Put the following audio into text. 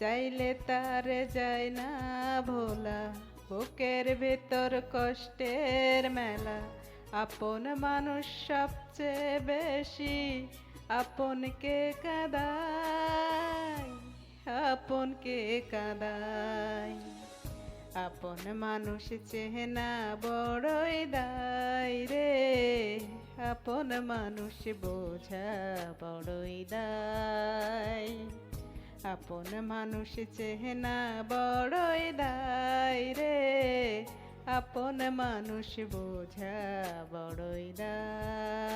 চাইলে তার যায় না ভোলা। বুকের ভেতর কষ্টের মেলা। আপন মানুষ সবচেয়ে বেশি আপন আপনকে কাদায়? আপনকে কাদায়? আপন মানুষ চেহেনা বড়ই দায় রে। আপন মানুষ বোঝা বড়ই দায়। আপন মানুষ চেহেনা বড়ই দায় রে। আপন মানুষ বোঝা বড়ই দায়।